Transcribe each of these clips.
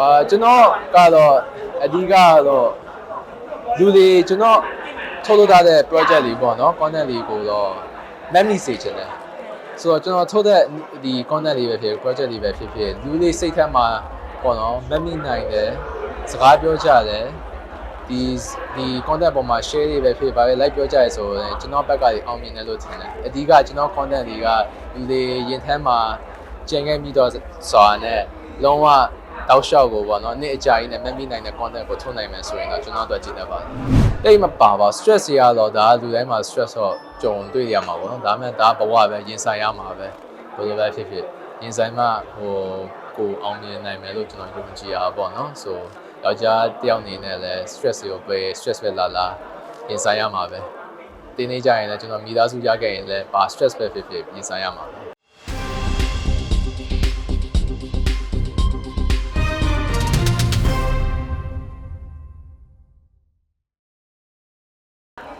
အာကျွန်တော်ကတော့အဓိကကတော့လူတွေကျွန်တော်ထုတ်လုပ်ထားတဲ့ project လေးပေါ့နော် content လေးကိုတော့ memory စေချင်တယ်ဆိုတော့ကျွန်တော်ထုတ်တဲ့ဒီ content လေးပဲဖြစ် project လေးပဲဖြစ်ဖြစ်လူတွေစိတ်ထဲမှာပေါ့နော် memory နိုင်တယ်စကားပြောကြတယ်ဒီဒီ content ပေါ်မှာ share တွေပဲဖြစ်ပါပဲ like ပြောကြရဆိုရင်ကျွန်တော်ဘက်ကကြီးအောင်မြင်တယ်လို့ထင်တယ်အဓိကကျွန်တော် content တွေကလူတွေရင်ထဲမှာကျင်ခဲ့ပြီးတော့ဆိုတာနဲ့လုံးဝ တောက်လျှောက်ကိုပေါ့နော်နေ့အကြာကြီးနဲ့ memory နိုင်တဲ့ content ကိုထုတ်နိုင်မယ်ဆိုရင်တော့ကျွန်တော်တို့ကြည့်တတ်ပါတယ်တိတ်မပါပါ stress တွေကတော့ဒါလူတိုင်းမှာ stress တော့ကြုံတွေ့ရမှာပေါ့နော်ဒါမှမဟုတ်ဒါဘဝပဲရင်ဆိုင်ရမှာပဲဘယ်လိုပဲဖြစ်ဖြစ်ရင်ဆိုင်မှဟိုကိုအောင်မြင်နိုင်မယ်လို့ကျွန်တော်ယုံကြည်ရပါပေါ့နော်ဆိုယောက်ျားတယောက်အနေနဲ့လည်း stress တွေကိုပဲ stress ပဲလာလာရင်ဆိုင်ရမှာပဲတင်းနေကြရင်လည်းကျွန်တော်မိသားစုရခဲ့ရင်လည်းပါ stress ပဲဖြစ်ဖြစ်ရင်ဆိုင်ရမှာပဲ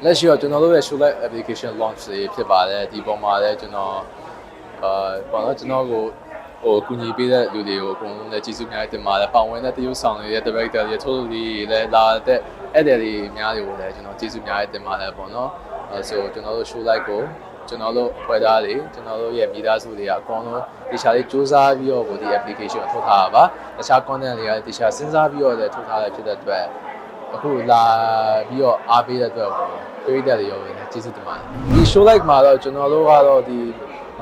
လက်ရှိတော့ကျွန်တော်တို့ရဲ့ Showlight application launch တွေဖြစ်ပါတယ်ဒီပုံမှာလည်းကျွန်တော်အာပေါ့နော်ကျွန်တော်ကိုဟိုကူညီပေးတဲ့လူတွေကိုအကုန်လုံးလည်းကျေးဇူးများတင်ပါတယ်ပေါဝင်တဲ့တရုပ်ဆောင်တွေရဲ့ director တွေထုတ်လုပ်တွေလည်းလာတဲ့ editor တွေများတွေကိုလည်းကျွန်တော်ကျေးဇူးများတင်ပါတယ်ပေါ့နော်အဲဆိုကျွန်တော်တို့ Showlight ကိုကျွန်တော်တို့ဖွဲ့သားတွေကျွန်တော်တို့ရဲ့မိသားစုတွေကအကုန်လုံးတခြားလေးစူးစမ်းပြီးတော့ကိုဒီ application ကိုထုတ်ထားတာပါတခြား content တွေကလည်းတခြားစဉ်းစားပြီးတော့လည်းထုတ်ထားရဖြစ်တဲ့အတွက် အခုလာပြီးတော့အားပေးတဲ့အတွက်ကိုပြည်သက်တွေရောပဲကျေးဇူးတင်ပါတယ်ဒီ show like မှာတော့ကျွန်တော်တို့ကတော့ဒီ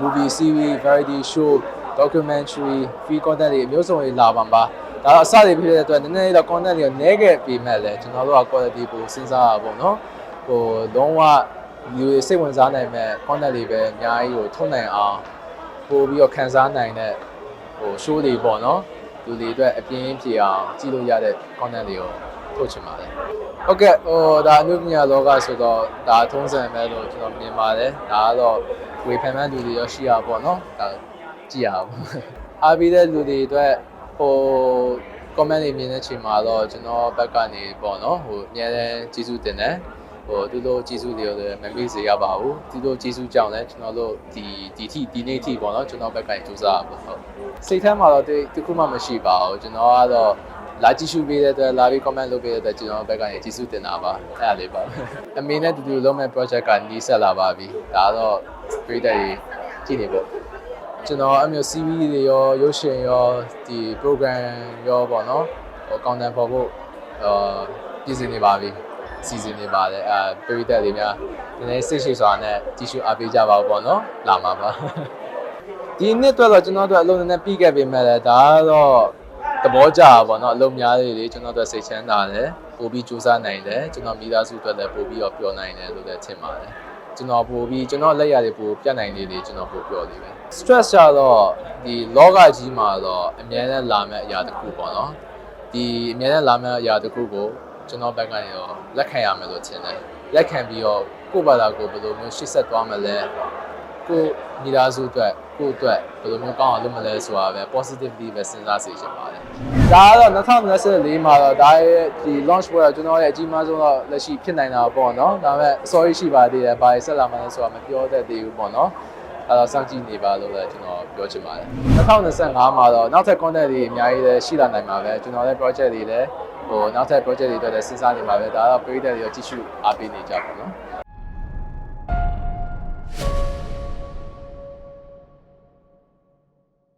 movie series variety show documentary free content တွေအမျိုးစုံတွေလာပါမှာဒါတော့အစတွေဖြစ်တဲ့အတွက်နည်းနည်းလေးတော့ content တွေကိုနည်းခဲ့ပြီးမဲ့လဲကျွန်တော်တို့က quality ကိုစဉ်းစားရပါတော့ဟိုလုံးဝလူတွေစိတ်ဝင်စားနိုင်မဲ့ content တွေပဲအများကြီးကိုထုတ်နိုင်အောင်ပို့ပြီးတော့ခန်းစားနိုင်တဲ့ဟို show တွေပေါ့နော်လူတွေအတွက်အပြင်းပြေအောင်ကြည့်လို့ရတဲ့ content တွေကို ထုတ်ချင်ပါတယ်ဟုတ်ကဲ့ဟိုဒါအနုပညာလောကဆိုတော့ဒါထုံးစံပဲလို့ကျွန်တော်မြင်ပါတယ်ဒါကတော့ဝေဖန်မှန်းလူတွေရောရှိရပါပေါ့နော်ဒါကြည့်ရအောင်အားပေးတဲ့လူတွေအတွက်ဟို comment တွေမြင်တဲ့ချိန်မှာတော့ကျွန်တော်ဘက်ကနေပေါ့နော်ဟိုအများနဲ့ကျေးဇူးတင်တယ်ဟိုဒီလိုကျေးဇူးတွေကိုလည်းမမေ့စေရပါဘူးဒီလိုကျေးဇူးကြောင့်လည်းကျွန်တော်တို့ဒီဒီထိဒီနေ့ထိပေါ့နော်ကျွန်တော်ဘက်ကနေကြိုးစားပါဟုတ်စိတ်ထဲမှာတော့တခုမှမရှိပါဘူးကျွန်တော်ကတော့ လာကြည့်ရှုပေးတဲ့အတွက်လာပြီး comment လုပ်ပေးတဲ့အတွက်ကျွန်တော်ဘက်ကနေကျေးဇူးတင်တာပါအဲ့ဒါလေးပါအမေနဲ့တူတူလုံးမဲ့ project ကနီးစပ်လာပါပြီဒါတော့ပြည်တဲ့ကြည့်နေပေါ့ကျွန်တော်အမျိုး CV တွေရောရုပ်ရှင်ရောဒီ program ရောပေါ့နော်ဟို content ပေါ်ဖို့အာပြည်စင်နေပါပြီစီစဉ်နေပါတယ်အဲပြည်တဲ့တွေများနည်းနည်းစိတ်ရှိစွာနဲ့ကြည့်ရှုအားပေးကြပါဦးပေါ့နော်လာမှာပါဒီနှစ်အတွက်တော့ကျွန်တော်တို့အလုံးနည်းနည်းပြီးခဲ့ပေမဲ့လည်းဒါကတော့ သဘောကျတာပေါ့နော်အလုံးများလေးတွေကျွန်တော်တို့စိတ်ချမ်းသာတယ်ပို့ပြီးစူးစမ်းနိုင်တယ်ကျွန်တော်မိသားစုအတွက်လည်းပို့ပြီးတော့ပျော်နိုင်တယ်လို့လည်းထင်ပါတယ်ကျွန်တော်ပို့ပြီးကျွန်တော်လက်ရည်ပို့ပြတ်နိုင်လေးတွေကျွန်တော်ပို့ပျော်သေးတယ် stress ကြတော့ဒီလောကကြီးမှာတော့အများနဲ့လာမဲ့အရာတစ်ခုပေါ့နော်ဒီအများနဲ့လာမဲ့အရာတစ်ခုကိုကျွန်တော်ဘက်ကနေတော့လက်ခံရမယ်လို့ထင်တယ်လက်ခံပြီးတော့ကိုယ့်ဘာသာကိုဘယ်လိုမျိုးရှေ့ဆက်သွားမလဲ ကိုမိသားစုအတွက်ကိုအတွက်ဘယ်လိုမျိုးကောင်းအောင်လုပ်မလဲဆိုတာပဲ positively ပဲစဉ်းစားစေချင်ပါတယ်။ဒါကတော့2024မှာတော့ဒါရဲ့ဒီ launch ပွဲကကျွန်တော်ရဲ့အကြီးမားဆုံးတော့လက်ရှိဖြစ်နိုင်တာပေါ့နော်။ဒါပေမဲ့ sorry ရှိပါသေးတယ်။ဘာဆက်လာမှလဲဆိုတာမပြောတတ်သေးဘူးပေါ့နော်။အဲတော့စောင့်ကြည့်နေပါလို့လည်းကျွန်တော်ပြောချင်ပါတယ်။2025မှာတော့နောက်ထပ် content တွေအများကြီးလည်းရှိလာနိုင်မှာပဲ။ကျွန်တော်ရဲ့ project တွေလည်းဟိုနောက်ထပ် project တွေအတွက်လည်းစဉ်းစားနေပါပဲ။ဒါတော့ပရိသတ်တွေရောကြည့်ရှုအားပေးနေကြပါတော့နော်။